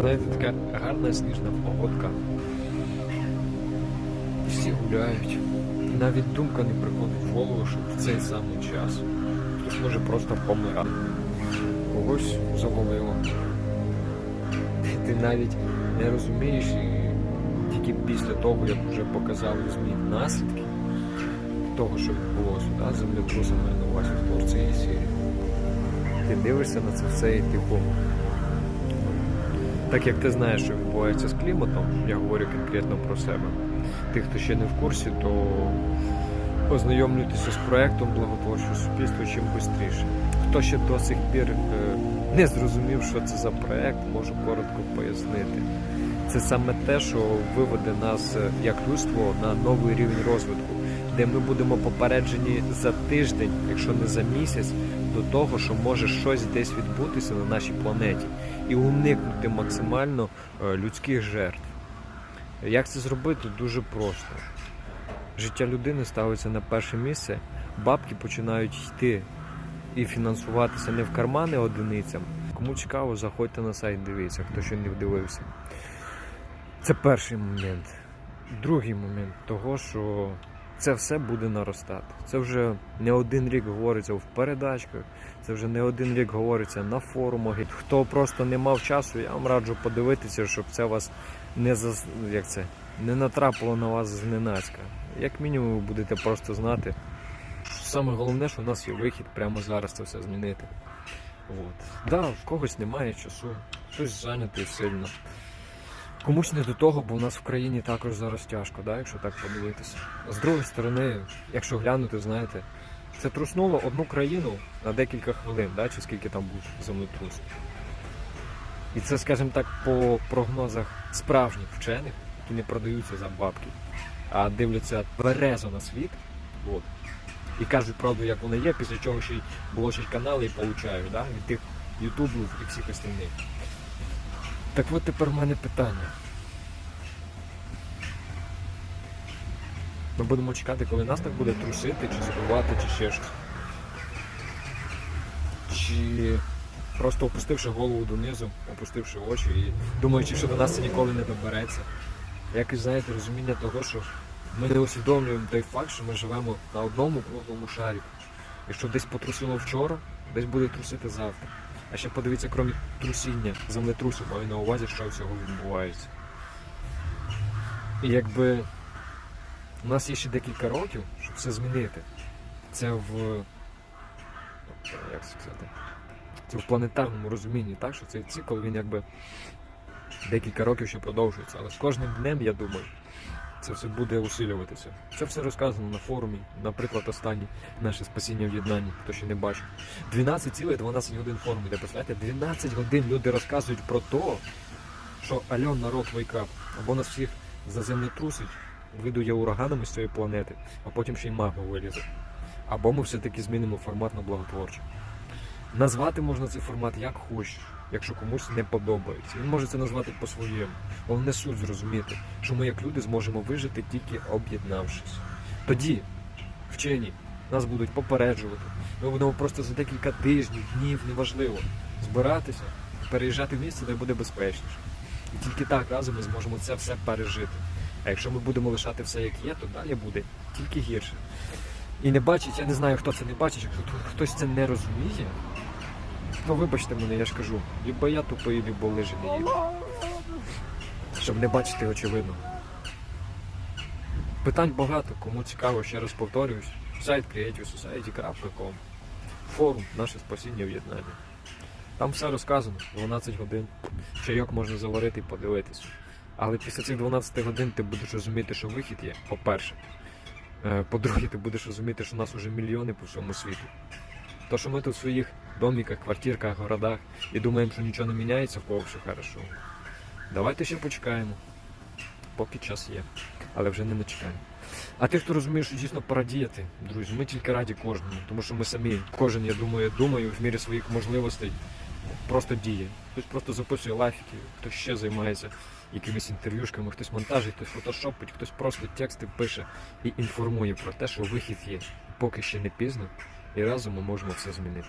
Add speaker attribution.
Speaker 1: Знаєте, така гарна сніжна погодка. Всі гуляють. І навіть думка не приходить в голову, що в цей самий час хтось може просто помирати. Когось завалило. Ти- навіть не розумієш і тільки після того, як вже показали ЗМІ наслідки того, що відбулося, да, землетрусом маю на увазі в Турції і Сирії. Ти дивишся на це все і типу. Так як ти знаєш, що відбувається з кліматом, я говорю конкретно про себе. Тих, хто ще не в курсі, то ознайомлюйтеся з проектом благотворчого суспільства чим швидше. Хто ще до сих пір е, не зрозумів, що це за проект, можу коротко пояснити. Це саме те, що виведе нас е, як людство на новий рівень розвитку, де ми будемо попереджені за тиждень, якщо не за місяць, до того, що може щось десь відбутися на нашій планеті, і уникнути максимально е, людських жертв. Як це зробити? Дуже просто. Життя людини ставиться на перше місце, бабки починають йти і фінансуватися не в кармани одиницям. Кому цікаво, заходьте на сайт, дивіться, хто ще не вдивився. Це перший момент. Другий момент того, що це все буде наростати. Це вже не один рік говориться в передачках, це вже не один рік говориться на форумах. Хто просто не мав часу, я вам раджу подивитися, щоб це вас не зас... як це, не натрапило на вас зненацька. Як мінімум, ви будете просто знати. Саме головне, що у нас є вихід прямо зараз це все змінити. От. Да, в когось немає часу, хтось зайнятий сильно. Комусь не до того, бо у нас в країні також зараз тяжко, да, якщо так подивитися. З другої сторони, якщо глянути, знаєте, це труснуло одну країну на декілька хвилин, да, чи скільки там був землетрус. І це, скажімо так, по прогнозах справжніх вчених, які не продаються за бабки, а дивляться тверезо на світ. От. І кажуть правду, як вона є, після чого ще й блочать канали і получають да, від тих ютубів і всіх остальних. Так от тепер в мене питання. Ми будемо чекати, коли нас так буде трусити, чи забивати, чи ще щось. Чи просто опустивши голову донизу, опустивши очі і думаючи, що до нас це ніколи не добереться. Якось, знаєте, розуміння того, що ми не усвідомлюємо той факт, що ми живемо на одному круглому шарі. Якщо десь потрусило вчора, десь буде трусити завтра. А ще подивіться, крім трусіння, землетрусу, маю на увазі, що всього відбувається. І якби у нас є ще декілька років, щоб все змінити. Це в. Як сказати? Це в планетарному розумінні, так? Що цей цикл він якби декілька років ще продовжується. Але з кожним днем, я думаю, це все буде усилюватися. Це все розказано на форумі, наприклад, останній наше спасіння в єднанні, хто ще не бачив. 12,12 годин форум іде, представляєте? 12 годин люди розказують про те, що Альон народ вейкап, або нас всіх заземлетрусить, видує ураганами з цієї планети, а потім ще й магма вилізе. Або ми все-таки змінимо формат на благотворчий. Назвати можна цей формат як хочеш, якщо комусь не подобається. Він може це назвати по-своєму. Головне суть зрозуміти, що ми як люди зможемо вижити тільки об'єднавшись. Тоді вчені нас будуть попереджувати. Ми будемо просто за декілька тижнів, днів, неважливо, збиратися, переїжджати в місце, де буде безпечніше. І тільки так разом ми зможемо це все пережити. А якщо ми будемо лишати все як є, то далі буде тільки гірше. І не бачить, я не знаю, хто це не бачить, якщо хтось це не розуміє, то вибачте мене, я ж кажу, либо я тупий, либо лижі не їду. Щоб не бачити очевидно. Питань багато, кому цікаво, ще раз повторююсь. Сайт creativesociety.com Форум Наше спасіння в Єднанні. Там все розказано, 12 годин. Чайок можна заварити і подивитися. Але після цих 12 годин ти будеш розуміти, що вихід є, по-перше. Е, По-друге, ти будеш розуміти, що нас уже мільйони по всьому світу. То, що ми тут в своїх доміках, квартирках, городах і думаємо, що нічого не міняється, кого все хорошо. Давайте ще почекаємо, поки час є, але вже не начекаємо. А тих, хто розуміє, що дійсно пора діяти, друзі, ми тільки раді кожному, тому що ми самі, кожен, я думаю, думаю, в мірі своїх можливостей просто діє. Хтось просто записує лайфики, хтось ще займається якимись інтерв'юшками, хтось монтажить, хтось фотошопить, хтось просто тексти пише і інформує про те, що вихід є. Поки ще не пізно, і разом ми можемо все змінити.